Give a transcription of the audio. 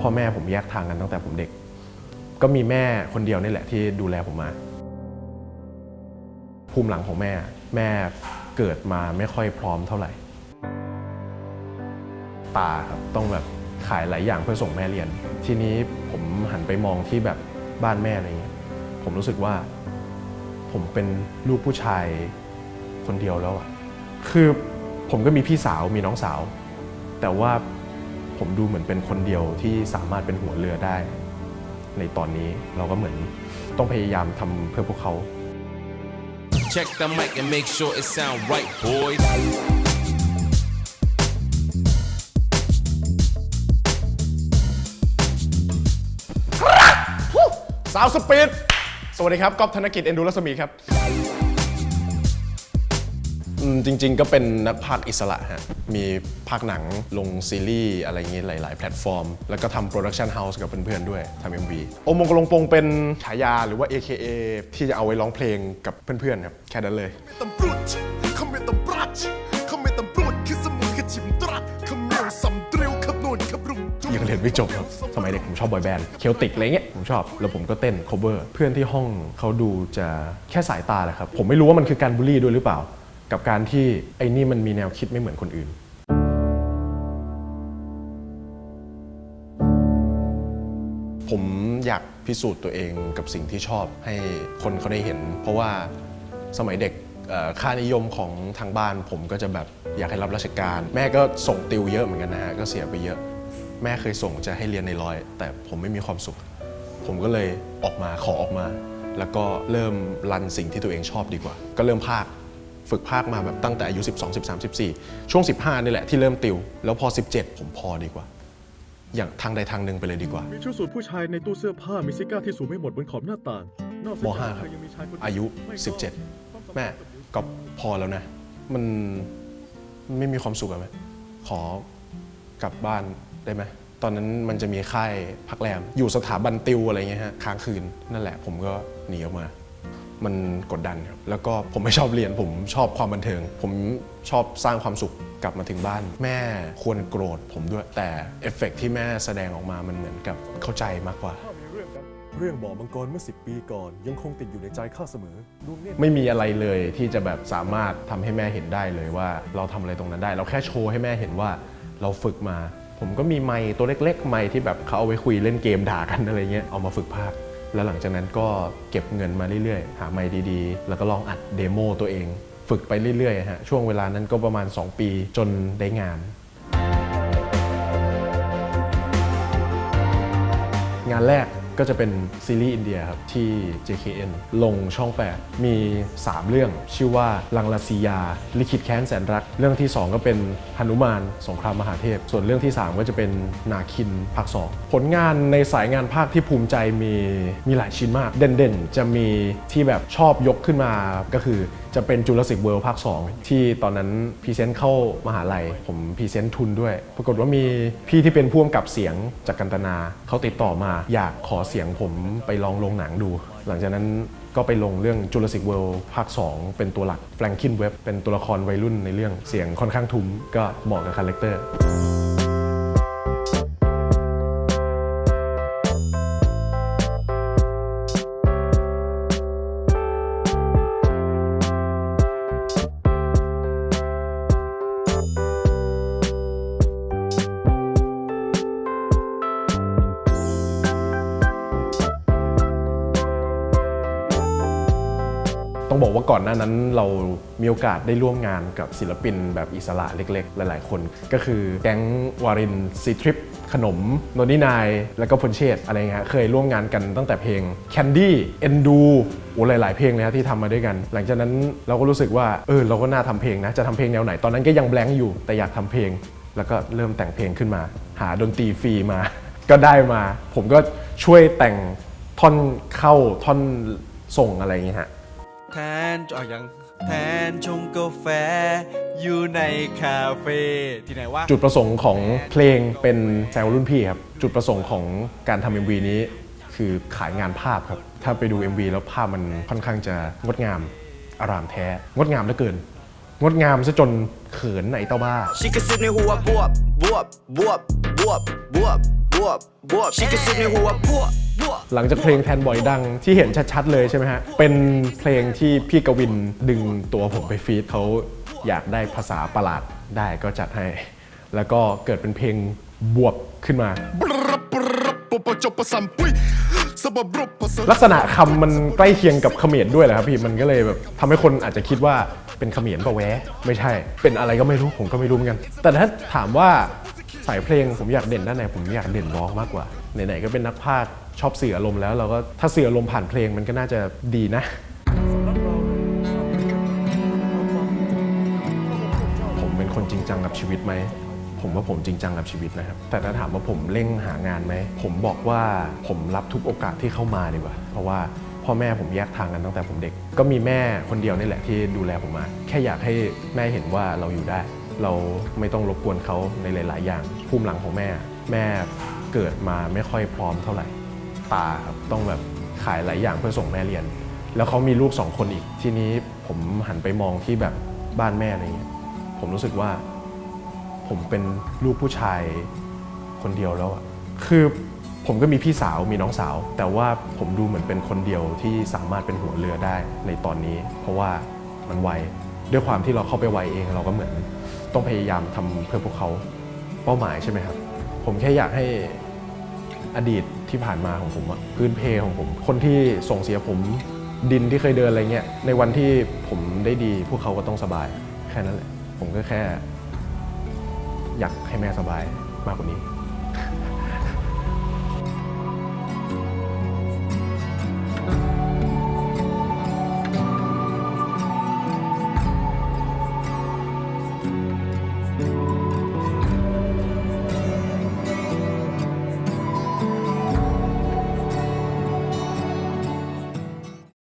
พ่อแม่ผมแยกทางกันตั้งแต่ผมเด็ก ก็มีแม่คนเดียวนี่แหละที่ดูแลผมมา ภูมิหลังของแม่ แม่เกิดมาไม่ค่อยพร้อมเท่าไหร่ ตาครับต้องแบบขายหลายอย่างเพื่อส่งแม่เรียน ทีนี้ผมหันไปมองที่แบบบ้านแม่อะไรเงี้ยผมรู้สึกว่า ผมเป็นลูกผู้ชายคนเดียวแล้วอะคือผมก็มีพี่สาวมีน้องสาว แต่ว่า ผมดูเหมือนเป็นคนเดียวที่สามารถเป็นหัวเรือได้ ในตอนนี้เราก็เหมือนต้องพยายามทำเพื่อพวกเขา Check the mic and make sure it sound right, boys. สาวสปีดสวัสดีครับก๊อฟธนกิจเอ็นดูรัศมีครับอืม จริง ๆ ก็เป็นนักพากย์อิสระฮะ มีภาคหนังลงซีรีส์อะไรอย่างงี้หลาย ๆ แพลตฟอร์ม แล้วก็ทำโปรดักชันเฮาส์กับเพื่อน ๆ ด้วยทำเอ็มวีโอมงกลงปงเป็นฉายาหรือว่า AKA ที่จะเอาไว้ร้องเพลงกับเพื่อน ๆ ครับ แค่นั้นเลยตำรวจเขาไม่ตำรวจเขาไม่ตำรวจคือสมุนคือชิมตรัสเขาเมียวสำเตรียวขับนวลขับรุงจุยังเรียนไม่จบครับ สมัยเด็กผมชอบบอยแบนด์เคลติกอะไรเงี้ยผมชอบ แล้วผมก็เต้น cover เพื่อนที่ห้องเขาดูจะแค่สายตาแหละครับ ผมไม่รู้ว่ามันคือการบูลลี่ด้วยหรือเปล่า กับการที่ไอ้นี่มันมีแนวคิดไม่เหมือนคนอื่น ผมอยากพิสูจน์ตัวเองกับสิ่งที่ชอบให้คนเขาได้เห็น เพราะว่าสมัยเด็กค่านิยมของทางบ้านผมก็จะแบบอยากให้รับราชการ แม่ก็ส่งติวเยอะเหมือนกันนะฮะก็เสียไปเยอะ แม่เคยส่งจะให้เรียนในร้อย แต่ผมไม่มีความสุข ผมก็เลยออกมาขอออกมา แล้วก็เริ่มรันสิ่งที่ตัวเองชอบดีกว่า ก็เริ่มภาค ฝึกภาคมาแบบตั้งแต่อายุ 12 13 14 ช่วง 15 นี่แหละที่เริ่มติว แล้วพอ 17 ผมพอดีกว่า อย่างทางใดทางหนึ่งไปเลยดีกว่า มีชุดสูทผู้ชายในตู้เสื้อผ้ามีซิก้าที่สูบไม่หมดบนขอบหน้าต่างนอกมซิก้5ครับ ยังมีชายคนนอายุไม่ก็17 แม่ก็พอแล้วนะมันไม่มีความสุขอะไหมขอกลับบ้านได้ไหมตอนนั้นมันจะมีค่ายพักแรม อยู่สถาบันติวอะไรเงี้ยฮะค้างคืนนั่นแหละผมก็หนีออกมา มันกดดันครับแล้วก็ผมไม่ชอบเรียน ผมชอบความบันเทิง ผมชอบสร้างความสุขกลับมาถึงบ้าน แม่ควรโกรธผมด้วยแต่เอฟเฟกต์ที่แม่แสดงออกมามันเหมือนกับเข้าใจมากกว่าถ้ามีเรื่องกันเรื่องบ่อมังกรเมื่อ 10 ปีก่อน ยังคงติดอยู่ในใจข้าเสมอดวงเนตรไม่มีอะไรเลยที่จะแบบสามารถทำให้แม่เห็นได้เลยว่า เราทำอะไรตรงนั้นได้ เราแค่โชว์ให้แม่เห็นว่าเราฝึกมา ผมก็มีไมค์ตัวเล็กๆไมค์ที่แบบเขาเอาไว้คุยเล่นเกมด่ากันอะไรเงี้ยเอามาฝึกภาค แล้วหลังจากนั้นก็เก็บเงินมาเรื่อยๆ หาไมค์ดีๆ แล้วก็ลองอัดเดโมตัวเอง ฝึกไปเรื่อยๆฮะช่วงเวลานั้นก็ประมาณ 2 ปีจนได้งาน งานแรก ก็จะเป็นซีรีส์อินเดียครับที่ JKN ลงช่อง 8 มี 3 เรื่องชื่อว่าลังลาซียา ลิขิตแค้นแสนรัก เรื่องที่ 2 ก็เป็นหนุมานสงครามมหาเทพ ส่วนเรื่องที่ 3 ก็จะเป็นนาคินภาค 2 ผลงานในสายงานภาคที่ภูมิใจมีมีหลายชิ้นมาก เด่นๆ จะมีที่แบบชอบยกขึ้นมาก็คือจะเป็นจูราสสิกเวิลด์ภาค 2 ที่ตอนนั้นพรีเซนต์เข้ามหาลัย ผมพรีเซนต์ทุนด้วย ปรากฏว่ามีพี่ที่เป็นผู้กำกับเสียงจากกันตนาเขาติดต่อมาอยากขอเสียงผมไปลองลงหนังดู หลังจากนั้นก็ไปลงเรื่อง Jurassic World ภาค 2 เป็นตัวหลัก Franklin Web เป็นตัวละครวัยรุ่นในเรื่องเสียงค่อนข้างทุ้มก็เหมาะกับคาแรคเตอร์ ต้องบอกว่าก่อนหน้านั้นเรามีโอกาสได้ร่วมงานกับศิลปินแบบอิสระเล็กๆ หลาย ๆ คน ก็คือแก๊งวารินซีทริปขนมโนนี่นาย แล้วก็พลเชษอะไรเงี้ยเคยร่วมงานกันตั้งแต่เพลง Candy เอ็นดูโอ้หลาย ๆ เพลงเลยฮะที่ทำมาด้วยกัน หลังจากนั้นเราก็รู้สึกว่าเออเราก็น่าทำเพลงนะจะทำเพลงแนวไหนตอนนั้นก็ยังแบงค์อยู่แต่อยากทำเพลง แล้วก็เริ่มแต่งเพลงขึ้นมา หาดนตรีฟรีมา ก็ได้มา ผมก็ช่วยแต่งท่อนเข้าท่อนส่งอะไรอย่างเงี้ยฮะ แทนอะยังแทนชงกาแฟ อยู่ในคาเฟ่ที่ไหนวะจุดประสงค์ของเพลงเป็นแซวรุ่นพี่ครับ จุดประสงค์ของการทำ MV นี้คือขายงานภาพครับ ถ้าไปดู MV แล้วภาพมันค่อนข้างจะงดงามอารามแท้ งดงามเหลือเกิน งดงามซะจนเขินไอเต้าบ้าชิคกระซิบในหัวบวบบวบบวบ หลังจากเพลงแทนบอยดังที่เห็นชัดๆเลยใช่ไหมฮะ เป็นเพลงที่พี่กวินดึงตัวผมไปฟีดเขาอยากได้ภาษาประหลาดได้ก็จัดให้ แล้วก็เกิดเป็นเพลงบวบขึ้นมาบรับปรับปปจปสัมปุยสบบบรบภาษาลักษณะคำมันใกล้เคียงกับเขมรด้วยแหละครับพี่มันก็เลยแบบทำให้คนอาจจะคิดว่าเป็นเขมรปะแวะไม่ใช่ เป็นอะไรก็ไม่รู้ผมก็ไม่รู้เหมือนกัน แต่ถ้าถามว่าสายเพลงผมอยากเด่นด้านไหนผมอยากเด่นร้องมากกว่าไหนๆก็เป็นนักพากย์ชอบเสืออารมณ์แล้วเราก็ถ้าเสืออารมณ์ผ่านเพลงมันก็น่าจะดีนะ ผมเป็นคนจริงจังกับชีวิตไหม ผมว่าผมจริงจังกับชีวิตนะครับ แต่ถ้าถามว่าผมเร่งหางานไหม ผมบอกว่าผมรับทุกโอกาสที่เข้ามาดีกว่า เพราะว่าพ่อแม่ผมแยกทางกันตั้งแต่ผมเด็ก ก็มีแม่คนเดียวนี่แหละที่ดูแลผมมา แค่อยากให้แม่เห็นว่าเราอยู่ได้ เราไม่ต้องรบกวนเขาในหลาย ๆ อย่าง ภูมิหลังของแม่ แม่เกิดมาไม่ค่อยพร้อมเท่าไหร่ ตาครับต้องแบบขายหลายอย่างเพื่อส่งแม่เรียน แล้วเขามีลูกสองคนอีก ทีนี้ผมหันไปมองที่แบบบ้านแม่อะไรเงี้ยผมรู้สึกว่า ผมเป็นลูกผู้ชายคนเดียวแล้วอะคือผมก็มีพี่สาวมีน้องสาว แต่ว่าผมดูเหมือนเป็นคนเดียวที่สามารถเป็นหัวเรือได้ในตอนนี้ เพราะว่ามันไวด้วยความที่เราเข้าไปไวเองเราก็เหมือนต้องพยายามทำเพื่อพวกเขาเป้าหมายใช่ไหมครับ ผมแค่อยากให้อดีต ที่ผ่านมาของผมอะพื้นเพของผม คนที่ส่งเสียผมดินที่เคยเดินอะไรเงี้ยในวันที่ผมได้ดี พวกเขาก็ต้องสบาย แค่นั้นแหละ ผมก็แค่ อยากให้แม่สบายมากกว่านี้